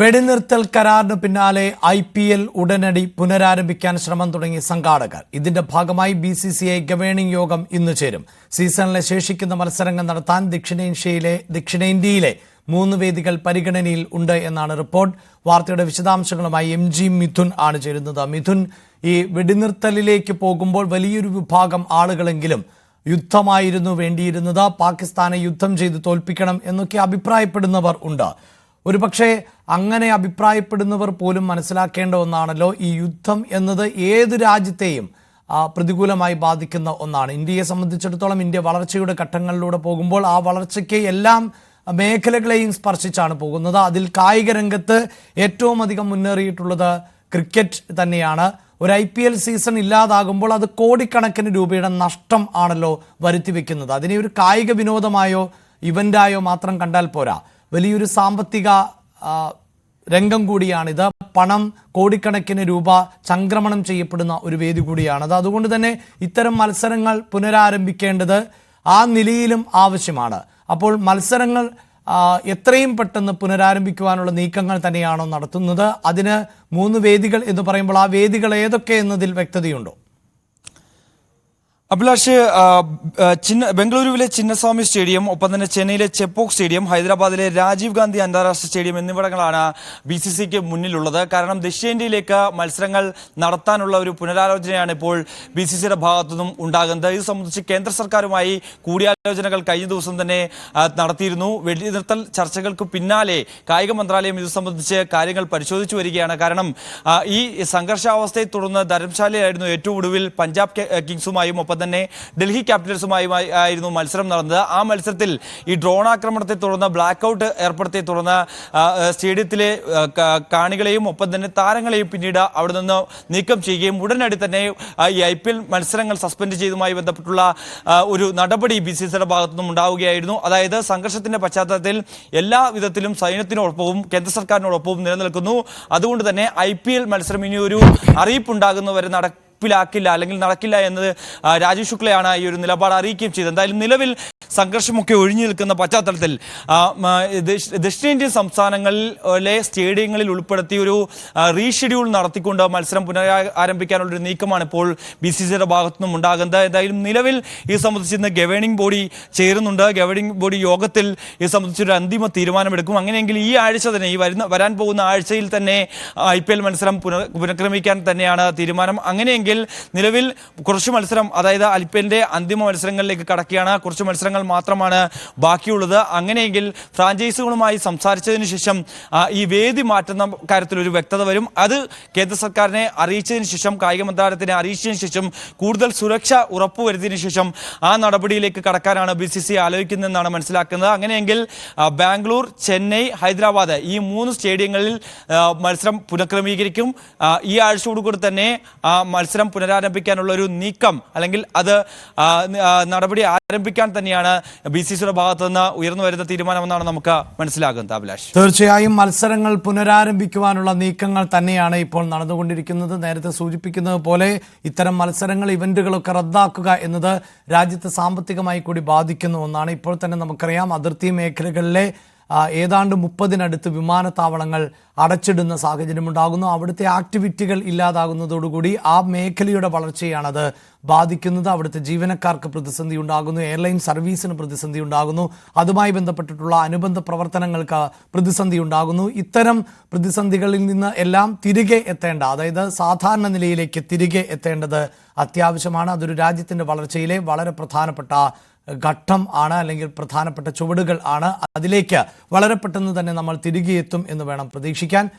വെടിനിർത്തൽ കരാറിന് പിന്നാലെ ഐ പി എൽ ഉടനടി പുനരാരംഭിക്കാൻ ശ്രമം തുടങ്ങി സംഘാടകർ. ഇതിന്റെ ഭാഗമായി B C C I governing യോഗം ഇന്ന് ചേരും. സീസണിലെ ശേഷിക്കുന്ന മത്സരങ്ങൾ നടത്താൻ ദക്ഷിണേഷ്യയിലെ ദക്ഷിണേന്ത്യയിലെ മൂന്ന് വേദികൾ പരിഗണനയിൽ ഉണ്ട് എന്നാണ് റിപ്പോർട്ട്. വാർത്തയുടെ വിശദാംശങ്ങളുമായി എം ജി മിഥുൻ ആണ് ചേരുന്നത്. മിഥുൻ ഈ വെടിനിർത്തലിലേക്ക് പോകുമ്പോൾ വലിയൊരു വിഭാഗം ആളുകളെങ്കിലും യുദ്ധമായിരുന്നു വേണ്ടിയിരുന്നത്. പാകിസ്ഥാനെ യുദ്ധം ചെയ്ത് തോൽപ്പിക്കണം എന്നൊക്കെ അഭിപ്രായപ്പെടുന്നവർ ഉണ്ട്. ഒരുപക്ഷെ അങ്ങനെ അഭിപ്രായപ്പെടുന്നവർ പോലും മനസ്സിലാക്കേണ്ട ഒന്നാണല്ലോ ഈ യുദ്ധം എന്നത് ഏത് രാജ്യത്തെയും പ്രതികൂലമായി ബാധിക്കുന്ന ഒന്നാണ്. ഇന്ത്യയെ സംബന്ധിച്ചിടത്തോളം ഇന്ത്യ വളർച്ചയുടെ ഘട്ടങ്ങളിലൂടെ പോകുമ്പോൾ ആ വളർച്ചയ്ക്ക് എല്ലാം മേഖലകളെയും സ്പർശിച്ചാണ് പോകുന്നത്. അതിൽ കായിക രംഗത്ത് ഏറ്റവും അധികം മുന്നേറിയിട്ടുള്ളത് ക്രിക്കറ്റ് തന്നെയാണ്. ഒരു ഐ പി എൽ സീസൺ ഇല്ലാതാകുമ്പോൾ അത് കോടിക്കണക്കിന് രൂപയുടെ നഷ്ടം ആണല്ലോ വരുത്തിവെക്കുന്നത്. അതിനെ ഒരു കായിക വിനോദമായോ ഇവന്റായോ മാത്രം കണ്ടാൽ പോരാ. വലിയൊരു സാമ്പത്തിക രംഗം കൂടിയാണിത്. പണം കോടിക്കണക്കിന് രൂപ സംക്രമണം ചെയ്യപ്പെടുന്ന ഒരു വേദി കൂടിയാണത്. അതുകൊണ്ട് തന്നെ ഇത്തരം മത്സരങ്ങൾ പുനരാരംഭിക്കേണ്ടത് ആ നിലയിലും ആവശ്യമാണ്. അപ്പോൾ മത്സരങ്ങൾ എത്രയും പെട്ടെന്ന് പുനരാരംഭിക്കുവാനുള്ള നീക്കങ്ങൾ തന്നെയാണോ നടത്തുന്നത്? അതിന് മൂന്ന് വേദികൾ എന്ന് പറയുമ്പോൾ ആ വേദികൾ ഏതൊക്കെ എന്നതിൽ വ്യക്തതയുണ്ടോ? അഭിലാഷ് ചിന്ന ബംഗളൂരുവിലെ ചിന്നസ്വാമി സ്റ്റേഡിയം ഒപ്പം തന്നെ ചെന്നൈയിലെ ചെപ്പോക് സ്റ്റേഡിയം ഹൈദരാബാദിലെ രാജീവ് ഗാന്ധി അന്താരാഷ്ട്ര സ്റ്റേഡിയം എന്നിവിടങ്ങളാണ് ബി സി സിക്ക് മുന്നിലുള്ളത്. കാരണം ദക്ഷിണേന്ത്യയിലേക്ക് മത്സരങ്ങൾ നടത്താനുള്ള ഒരു പുനരാലോചനയാണ് ഇപ്പോൾ ബി സി സിയുടെ ഭാഗത്തുനിന്നും ഉണ്ടാകുന്നത്. ഇത് സംബന്ധിച്ച് കേന്ദ്ര സർക്കാരുമായി കൂടിയാലോചനകൾ കഴിഞ്ഞ ദിവസം തന്നെ നടത്തിയിരുന്നു. വെടിനിർത്തൽ ചർച്ചകൾക്ക് പിന്നാലെ കായിക മന്ത്രാലയം ഇത് സംബന്ധിച്ച് കാര്യങ്ങൾ പരിശോധിച്ചു വരികയാണ്. കാരണം ഈ സംഘർഷാവസ്ഥയെ തുടർന്ന് ധരംശാലയായിരുന്നു ഏറ്റവും ഒടുവിൽ പഞ്ചാബ് കിങ്സുമായും ഒപ്പം തന്നെ ഡൽഹി ക്യാപിറ്റൽസുമായി ആയിരുന്നു മത്സരം നടന്നത്. ആ മത്സരത്തിൽ ഈ ഡ്രോൺ ആക്രമണത്തെ തുടർന്ന് ബ്ലാക്ക് ഔട്ട് ഏർപ്പെടുത്തിയെ തുടർന്ന് സ്റ്റേഡിയത്തിലെ കാണികളെയും ഒപ്പം തന്നെ താരങ്ങളെയും പിന്നീട് അവിടെ നിന്ന് നീക്കം ചെയ്യുകയും ഉടനടി തന്നെ ഈ ഐ പി എൽ മത്സരങ്ങൾ സസ്പെൻഡ് ചെയ്തതുമായി ബന്ധപ്പെട്ടുള്ള ഒരു നടപടി ബി സി സിയുടെ ഭാഗത്തു നിന്നും ഉണ്ടാവുകയായിരുന്നു. അതായത് സംഘർഷത്തിന്റെ പശ്ചാത്തലത്തിൽ എല്ലാ വിധത്തിലും സൈന്യത്തിനോടൊപ്പവും കേന്ദ്ര സർക്കാരിനോടൊപ്പവും നിലനിൽക്കുന്നു. അതുകൊണ്ട് തന്നെ ഐ പി എൽ മത്സരം ഇനി ഒരു അറിയിപ്പുണ്ടാകുന്നവരെ നട നടപ്പിലാക്കില്ല അല്ലെങ്കിൽ നടക്കില്ല എന്നത് രാജീവ് ശുക്ലയാണ് ഈ ഒരു നിലപാട് അറിയിക്കുകയും ചെയ്തത്. എന്തായാലും നിലവിൽ സംഘർഷമൊക്കെ ഒഴിഞ്ഞു നിൽക്കുന്ന പശ്ചാത്തലത്തിൽ ദക്ഷിണേന്ത്യൻ സംസ്ഥാനങ്ങളിലെ സ്റ്റേഡിയങ്ങളിൽ ഉൾപ്പെടുത്തി ഒരു റീഷെഡ്യൂൾ നടത്തിക്കൊണ്ട് മത്സരം പുനരാരംഭിക്കാനുള്ളൊരു നീക്കമാണ് ഇപ്പോൾ ബി സി സിയുടെ ഭാഗത്തുനിന്നും ഉണ്ടാകുന്നത്. എന്തായാലും നിലവിൽ ഈ സംബന്ധിച്ച് ഇന്ന് ഗവേണിംഗ് ബോഡി ചേരുന്നുണ്ട്. ഗവേണിംഗ് ബോഡി യോഗത്തിൽ ഇത് സംബന്ധിച്ചൊരു അന്തിമ തീരുമാനമെടുക്കും. അങ്ങനെയെങ്കിൽ ഈ ആഴ്ച തന്നെ ഈ വരുന്ന വരാൻ പോകുന്ന ആഴ്ചയിൽ തന്നെ ഐ പി എൽ മത്സരം പുനർ പുനഃക്രമിക്കാൻ തന്നെയാണ് തീരുമാനം. അങ്ങനെയെങ്കിൽ നിലവിൽ കുറച്ച് മത്സരം അതായത് ഐ പി എല്ലിന്റെ അന്തിമ മത്സരങ്ങളിലേക്ക് കടക്കുകയാണ്. കുറച്ച് മത്സരങ്ങൾ മാത്രമാണ് ബാക്കിയുള്ളത്. അങ്ങനെയെങ്കിൽ ഫ്രാഞ്ചൈസുകളുമായി സംസാരിച്ചതിന് ശേഷം ഈ വേദി മാറ്റുന്ന കാര്യത്തിൽ ഒരു വ്യക്തത വരും. അത് കേന്ദ്ര സർക്കാരിനെ അറിയിച്ചതിന് ശേഷം കായിക മന്ത്രാലയത്തിനെ അറിയിച്ചതിന് ശേഷം കൂടുതൽ സുരക്ഷ ഉറപ്പുവരുത്തിയതിനു ശേഷം ആ നടപടിയിലേക്ക് കടക്കാനാണ് ബി സി സി ആലോചിക്കുന്നതെന്നാണ് മനസ്സിലാക്കുന്നത്. അങ്ങനെയെങ്കിൽ ബാംഗ്ലൂർ ചെന്നൈ ഹൈദരാബാദ് ഈ മൂന്ന് സ്റ്റേഡിയങ്ങളിൽ മത്സരം പുനഃക്രമീകരിക്കും. ഈ ആഴ്ചയോടുകൂടി തന്നെ മത്സരം പുനരാരംഭിക്കാനുള്ള ഒരു നീക്കം അല്ലെങ്കിൽ അത് നടപടി ആരംഭിക്കാൻ തന്നെയാണ് ബി സി സിയുടെ ഭാഗത്തു നിന്ന് ഉയർന്നു വരുന്ന തീരുമാനമെന്നാണ് നമുക്ക് മനസ്സിലാകുന്നത് അഭിലാഷ്. തീർച്ചയായും മത്സരങ്ങൾ പുനരാരംഭിക്കുവാനുള്ള നീക്കങ്ങൾ തന്നെയാണ് ഇപ്പോൾ നടന്നുകൊണ്ടിരിക്കുന്നത്. നേരത്തെ സൂചിപ്പിക്കുന്നത് പോലെ ഇത്തരം മത്സരങ്ങൾ ഇവന്റുകളൊക്കെ റദ്ദാക്കുക എന്നത് രാജ്യത്തെ സാമ്പത്തികമായി കൂടി ബാധിക്കുന്ന ഒന്നാണ് ഇപ്പോൾ തന്നെ നമുക്കറിയാം. അതിർത്തി മേഖലകളിലെ ഏതാണ്ട് മുപ്പതിനടുത്ത് വിമാനത്താവളങ്ങൾ അടച്ചിടുന്ന സാഹചര്യം ഉണ്ടാകുന്നു അവിടുത്തെ ആക്ടിവിറ്റികൾ ഇല്ലാതാകുന്നതോടുകൂടി ആ മേഖലയുടെ വളർച്ചയാണത് ബാധിക്കുന്നത്. അവിടുത്തെ ജീവനക്കാർക്ക് പ്രതിസന്ധി ഉണ്ടാകുന്നു. എയർലൈൻ സർവീസിന് പ്രതിസന്ധി ഉണ്ടാകുന്നു. അതുമായി ബന്ധപ്പെട്ടിട്ടുള്ള അനുബന്ധ പ്രവർത്തനങ്ങൾക്ക് പ്രതിസന്ധി ഉണ്ടാകുന്നു. ഇത്തരം പ്രതിസന്ധികളിൽ നിന്ന് എല്ലാം തിരികെ എത്തേണ്ട അതായത് സാധാരണ നിലയിലേക്ക് തിരികെ എത്തേണ്ടത് അത്യാവശ്യമാണ്. അതൊരു രാജ്യത്തിന്റെ വളർച്ചയിലെ വളരെ പ്രധാനപ്പെട്ട ഘട്ടം ആണ് അല്ലെങ്കിൽ പ്രധാനപ്പെട്ട ചുവടുകൾ ആണ്. അതിലേക്ക് വളരെ പെട്ടെന്ന് തന്നെ നമ്മൾ തിരികെ എത്തും എന്ന് വേണം പ്രതീക്ഷിക്കാൻ.